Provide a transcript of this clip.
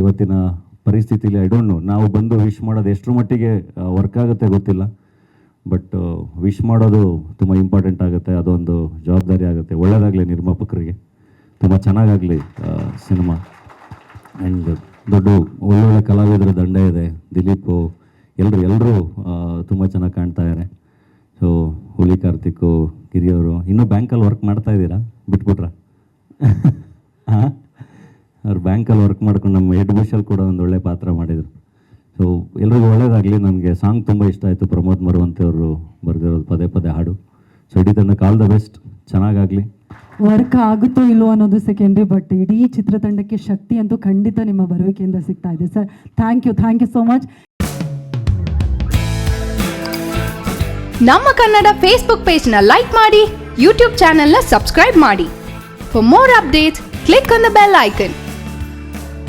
ಇವತ್ತಿನ ಪರಿಸ್ಥಿತಿಲಿ I don't know ನಾವು ಬಂದು ವಿಶ್ ಮಾಡೋದು ಎಷ್ಟರ ಮಟ್ಟಿಗೆ ವರ್ಕ್ ಆಗುತ್ತೆ ಗೊತ್ತಿಲ್ಲ. ಬಟ್ ವಿಶ್ ಮಾಡೋದು ತುಂಬ ಇಂಪಾರ್ಟೆಂಟ್ ಆಗುತ್ತೆ. ಅದೊಂದು ಜವಾಬ್ದಾರಿ ಆಗುತ್ತೆ. ಒಳ್ಳೆಯದಾಗಲಿ ನಿರ್ಮಾಪಕರಿಗೆ. ತುಂಬ ಚೆನ್ನಾಗಾಗಲಿ ಸಿನಿಮಾ ಆ್ಯಂಡ್ ದೊಡ್ಡ ಒಳ್ಳೊಳ್ಳೆ ಕಲಾವಿದರ ದಂಡ ಇದೆ. ದಿಲೀಪು ಎಲ್ಲರೂ ಎಲ್ಲರೂ ತುಂಬ ಚೆನ್ನಾಗಿ ಕಾಣ್ತಾ ಇದ್ದಾರೆ ಸೊ ಹುಲಿ ಕಾರ್ತಿಕ್ ಗಿರಿಯವರು ಇನ್ನೂ ಬ್ಯಾಂಕಲ್ಲಿ ವರ್ಕ್ ಮಾಡ್ತಾ ಇದ್ದೀರಾ? ಬಿಟ್ಬಿಟ್ರಾ? ಅವ್ರು ಬ್ಯಾಂಕಲ್ಲಿ ವರ್ಕ್ ಮಾಡ್ಕೊಂಡು ನಮ್ಮ ಹೆಡ್ ಬುಷಲ್ಲಿ ಕೂಡ ಒಂದು ಒಳ್ಳೆ ಪಾತ್ರ ಮಾಡಿದರು. ಸೊ ಎಲ್ರಿಗೂ ಒಳ್ಳೇದಾಗಲಿ. ನನಗೆ ಸಾಂಗ್ ತುಂಬ ಇಷ್ಟ ಆಯಿತು. ಪ್ರಮೋದ್ ಮರುವಂತೆ ಅವರು ಬರೆದಿರೋದು ಪದೇ ಪದೇ ಹಾಡು. ಸೊ ಇಡೀ ತಂದ ಕಾಲ್ ದ ಬೆಸ್ಟ್. ಚೆನ್ನಾಗಾಗಲಿ. ವರ್ಕ್ ಆಗುತ್ತೋ ಇಲ್ಲೋ ಅನ್ನೋದು ಸೆಕೆಂಡ್ರಿ ಬಟ್ ಇಡೀ ಚಿತ್ರತಂಡಕ್ಕೆ ಶಕ್ತಿ ಅಂತೂ ಖಂಡಿತ ನಿಮ್ಮ ಬರುವಿಕೆಯಿಂದ ಸಿಗ್ತಾ ಇದೆ. Sir thank you thank you so much ನಮ್ಮ ಕನ್ನಡ ಫೇಸ್ಬುಕ್ ಪೇಜ್ನ ಲೈಕ್ ಮಾಡಿ ಯೂಟ್ಯೂಬ್ ಚಾನೆಲ್ನ ಸಬ್ಸ್ಕ್ರೈಬ್ ಮಾಡಿ. For more updates click on the bell icon